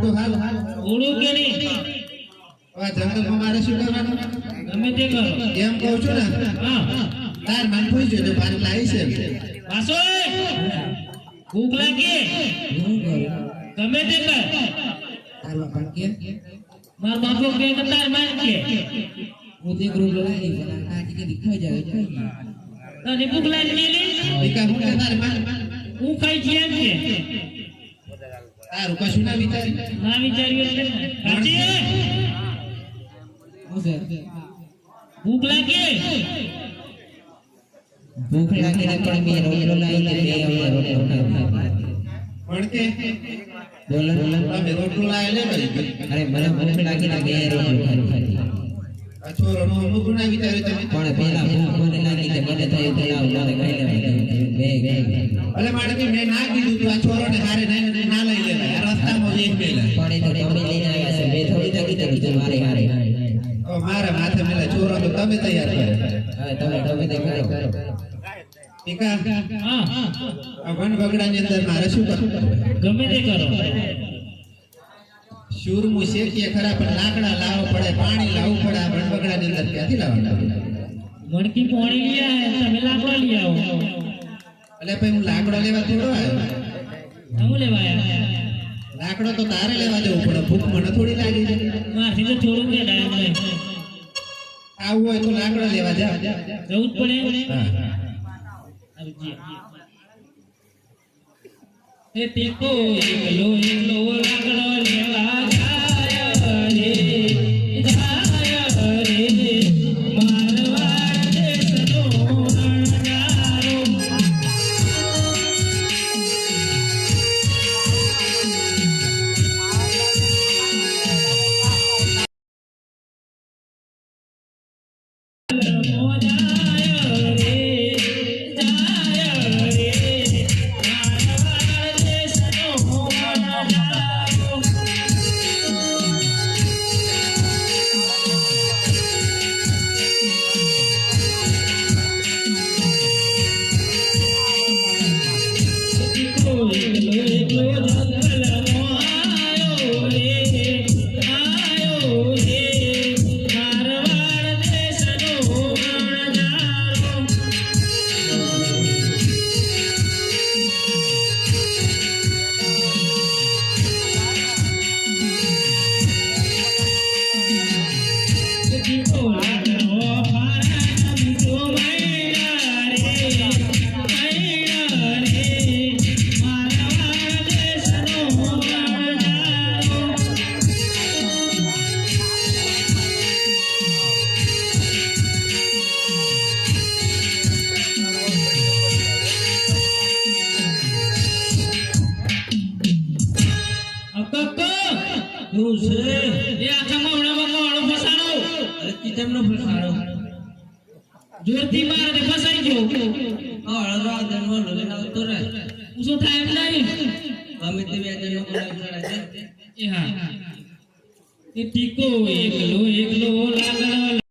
તો હાલ ઓળું કે નહીં? હવે જંગલમાં મારે શું કરવાનું? ગમે તે કરો. એમ કહું છું ને હા. તાર માન કોઈ જોજો પાણી લાવી છે. વાસો ભૂખ લાગે ગમે તે કર. માર બાપો કે કે. તાર માર કે તને ભૂખ લાગી લે ટીકા હું કે તારે માન? હું ખાઈ છે એમ કે. તારું કશું ના વિચારી ના વિચાર્યું એટલે સાચી ભૂખ લાગે ભૂખ લાગીને પણ મેં રોટલો લાવીને બે અમે રોટલો ખાધો. પણ કે બોલો તમે રોટલું લાવે લે કરી ગઈ અરે મને ભૂખ લાગીને બે રોટલો ખાધો. આ છોરોનું અમુક ના વિચાર્યું તમે પણ પેલા ભૂખ મને લાગી કે મને થયું કે લાવ મારે ખાઈ લેવું બે બે ભલે મારે બી મેં ના કીધું તું આ છોરોને હારે ના ના લઈ લેવાય આ રસ્તામાં એક બે લે પણ એ તો તમે લઈને આવ્યા છે મેં થોડી ના કીધું તું મારે હારે મારા મેલા છોરો તો તમે તૈયાર કરે તમે તમે તે કરો ટીકા હા આ વન બગડાની અંદર મારે શું કરવું? ગમે તે કરો. શૂરમું શેકીએ ખરા પણ લાકડા લાવવા પડે પાણી લાવવું પડે આ વન બગડાની અંદર ક્યાંથી લાવવાના મણકી પોણી લઈ આવે તમે લાકડા લઈ આવો. એટલે પછી હું લાકડો લેવા થોડો આવ્યો? હું લેવા આવ્યા લાકડો તો તારે લેવા જવું પડે ભૂખ મને થોડી લાગી છે. મારથી તો થોડું કે ડાયમ આવું હોય તો લાકડો લેવા જા જવું જ પડે. એ ટેકો એકલો એકલો લાકડો એ ટીકો એકલો એકલો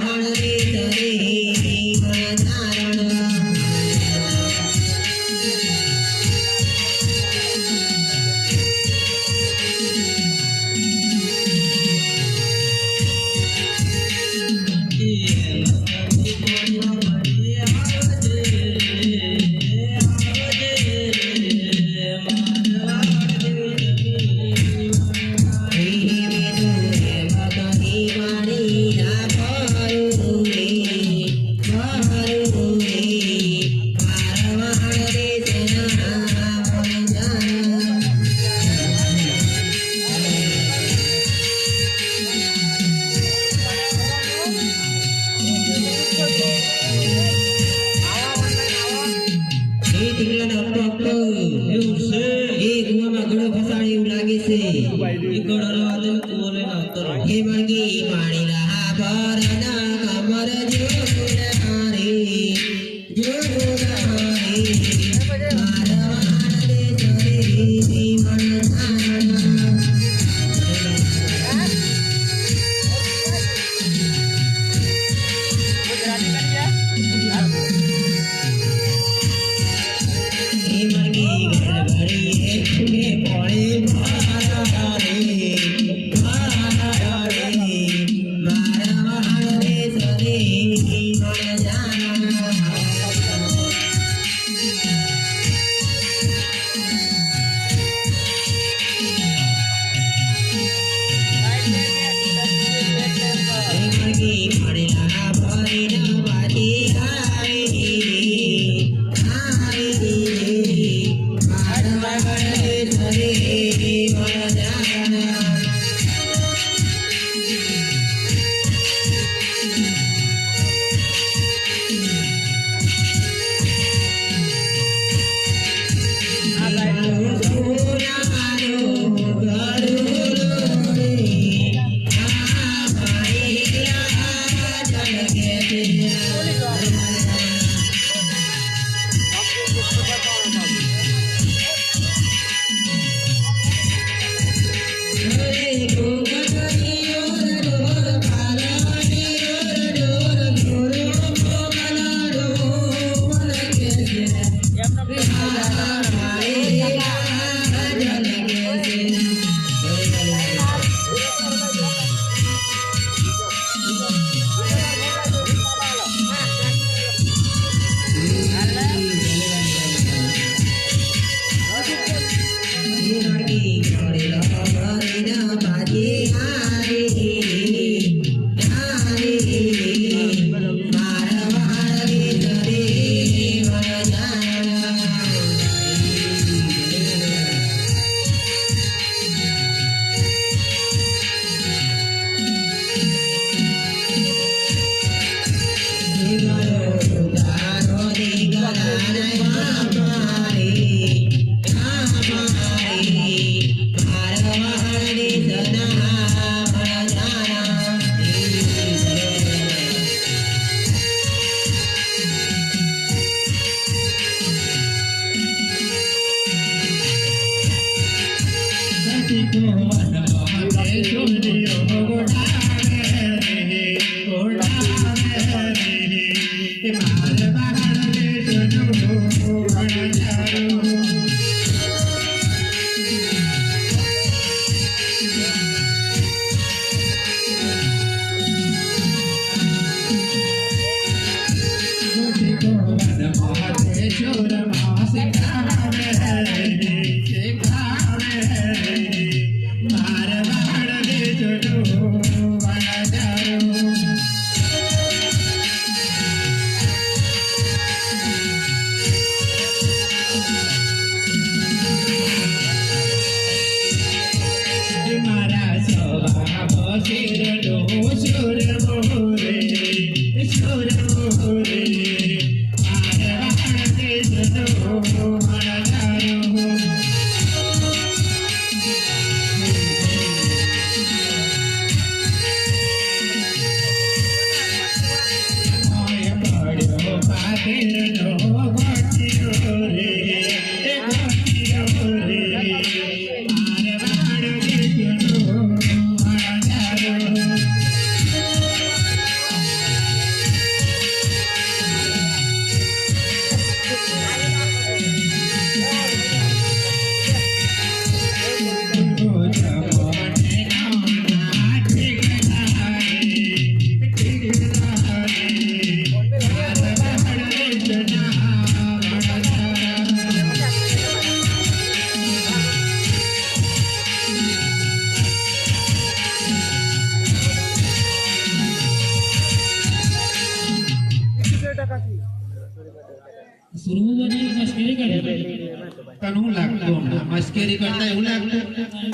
হল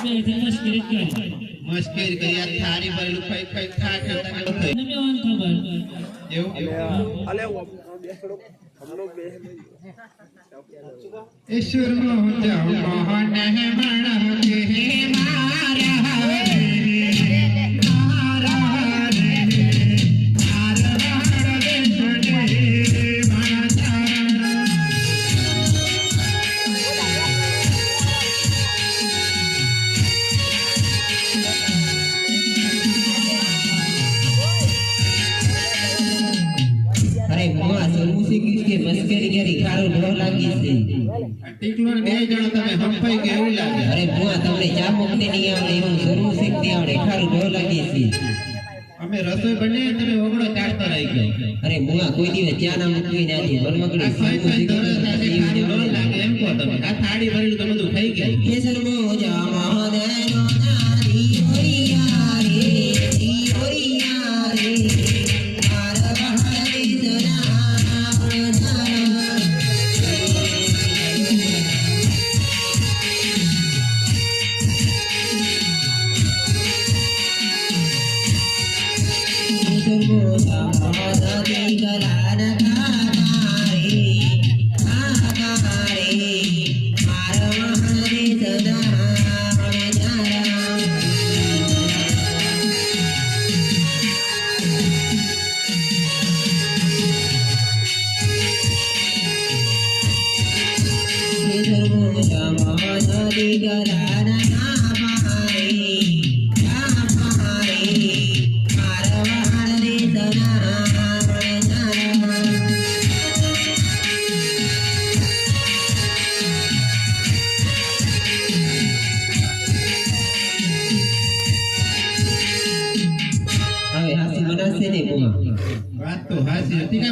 અમે એટલે મશ્કરી કરી મશ્કરી કરી આ ભરેલું ખબર એવું ઈશ્વર મોહન હે મણ હે મારા ટીકલો ને તમે હંફાઈ ગયા એવું લાગે. અરે તમને ચા મૂકતી નહીં આવડે એવું સરમુ શીખતી આવડે? ખારું ઢોર લાગી છે. અમે રસોઈ બની તમે ઓગળો ચાટતા રહી ગયા અરે મુઆ કોઈ દિવસ ચા ના મૂકવી લાગે એમ તમે. આ થાળી ભરેલું તો બધું ગયું. કેસર મોજા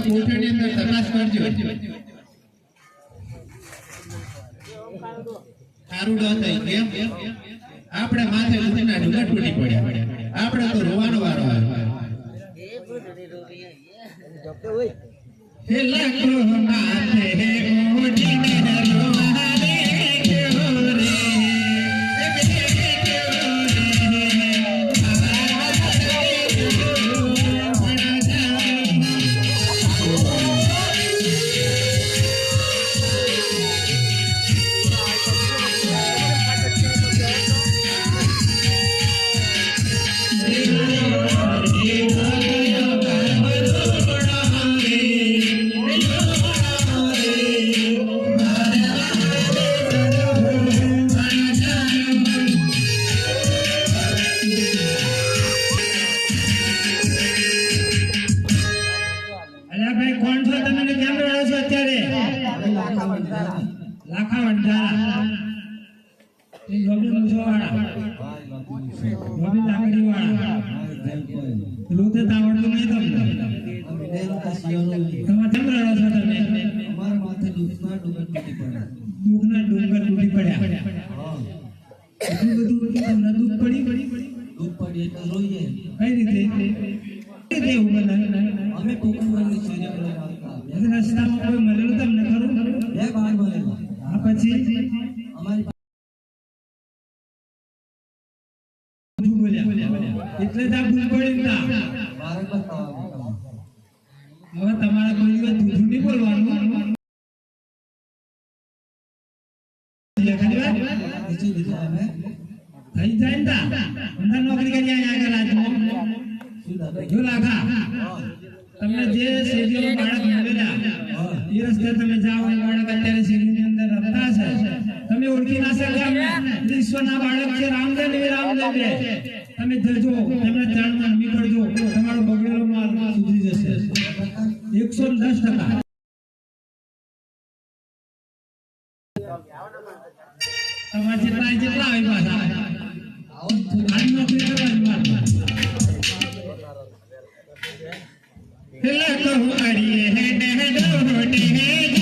હાચી હતી કે કોઠાની અંદર તપાસ કરજો આપણે માથે ઉઠીના ડુંગર તૂટી પડ્યા. આપણે તો રોવાનો વારો આવ્યો. લાખો માથે પડી કઈ રીતે કઈ રીતે એવું બને રસ્તામાં કોઈ મળેલું તમને ખરું આ પછી જૂઠું એટલે જ ભૂલ પડી હવે તમારે કોઈ દિવસ જૂઠું નહીં બોલવાનું ખાલી વાત થઈ જાય ને અંદર નોકરી કરી આગળ આજમાં. જો લાખા તમને જે શેરીઓમાં બાળક મળેલા એ રસ્તે તમે જાઓ એ બાળક અત્યારે શેરીની અંદર રમતા છે તમે ઓળખી ના શક્યા ઈશ્વરના બાળક છે રામદેવ એ રામદેવ તમે જજો તેમના ચરણમાં નમી તમારો બગડેલો માલ સુધરી જશે એકસો દસ ટકા તમારે જેટલા જેટલા આવી પાછા Hello, honey, hello, honey, hello.